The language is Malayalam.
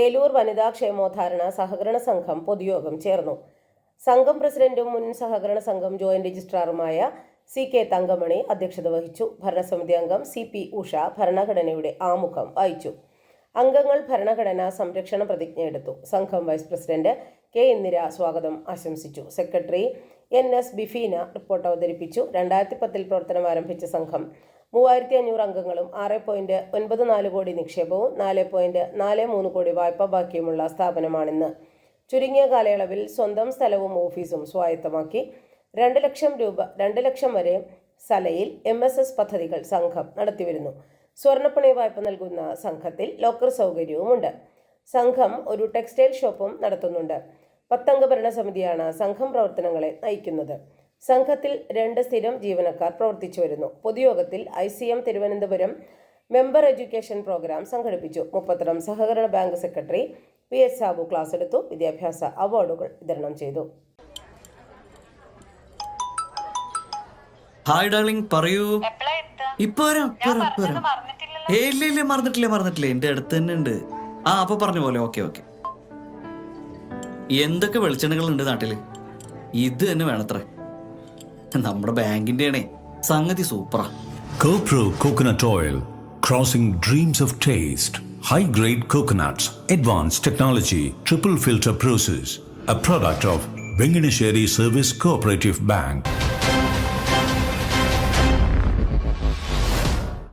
ഏലൂർ വനിതാ ക്ഷേമോദ്ധാരണ സഹകരണ സംഘം പൊതുയോഗം ചേർന്നു. സംഘം പ്രസിഡന്റും മുൻ സഹകരണ സംഘം ജോയിന്റ് രജിസ്ട്രാറുമായ സി കെ തങ്കമണി അധ്യക്ഷത വഹിച്ചു. ഭരണസമിതി അംഗം സി പി ഉഷ ഭരണഘടനയുടെ ആമുഖം വായിച്ചു അംഗങ്ങൾ ഭരണഘടനാ സംരക്ഷണ പ്രതിജ്ഞ എടുത്തു. സംഘം വൈസ് പ്രസിഡന്റ് കെ ഇന്ദിര സ്വാഗതം ആശംസിച്ചു. Secretary N S Bifeena report അവതരിപ്പിച്ചു. രണ്ടായിരത്തി പത്തിൽ പ്രവർത്തനം ആരംഭിച്ച സംഘം മൂവായിരത്തി അഞ്ഞൂറ് അംഗങ്ങളും ആറ് പോയിന്റ് ഒൻപത് നാല് കോടി നിക്ഷേപവും നാല് പോയിന്റ് നാല് മൂന്ന് കോടി വായ്പ ബാക്കിയുമുള്ള സ്ഥാപനമാണിന്ന്. ചുരുങ്ങിയ കാലയളവിൽ സ്വന്തം സ്ഥലവും ഓഫീസും സ്വായത്തമാക്കി. രണ്ട് ലക്ഷം രൂപ രണ്ട് ലക്ഷം വരെ സലയിൽ എം എസ് എസ് പദ്ധതികൾ സംഘം നടത്തിവരുന്നു. സ്വർണപ്പണി വായ്പ നൽകുന്ന സംഘത്തിൽ ലോക്കർ സൗകര്യവുമുണ്ട്. സംഘം ഒരു ടെക്സ്റ്റൈൽ ഷോപ്പും നടത്തുന്നുണ്ട്. പത്തംഗ ഭരണസമിതിയാണ് സംഘം പ്രവർത്തനങ്ങളെ നയിക്കുന്നത്. സംഘത്തിൽ രണ്ട് സ്ഥിരം ജീവനക്കാർ പ്രവർത്തിച്ചു വരുന്നു. പൊതുയോഗത്തിൽ I C M Thiruvananthapuram member education programme സംഘടിപ്പിച്ചു. മുപ്പത്തരം സഹകരണ bank secretary P S Sabu class എടുത്തു. വിദ്യാഭ്യാസ അവാർഡുകൾ വിതരണം ചെയ്തു. ഹായ് ഡാർലിംഗ് പറയൂ? ഇപ്പൊ ഇല്ല ഇല്ല മറന്നിട്ടില്ല മറന്നിട്ടില്ല. എന്റെ അടുത്ത് തന്നെ ഉണ്ട്. ആ അപ്പൊ പറഞ്ഞ പോലെ ഓക്കെ ഓക്കെ. എന്തൊക്കെ വെളിച്ചെണ്ണകൾ ഉണ്ട് നാട്ടിൽ? ഇത് തന്നെ വേണത്രേ. നമ്മുടെ ബാങ്കിന്റെ ആണേ സംഗതി സൂപ്പറാ CoPro Coconut Oil, crossing dreams of taste. High grade coconuts, advanced technology, triple filter process. A product of Venganesheri Service Cooperative Bank.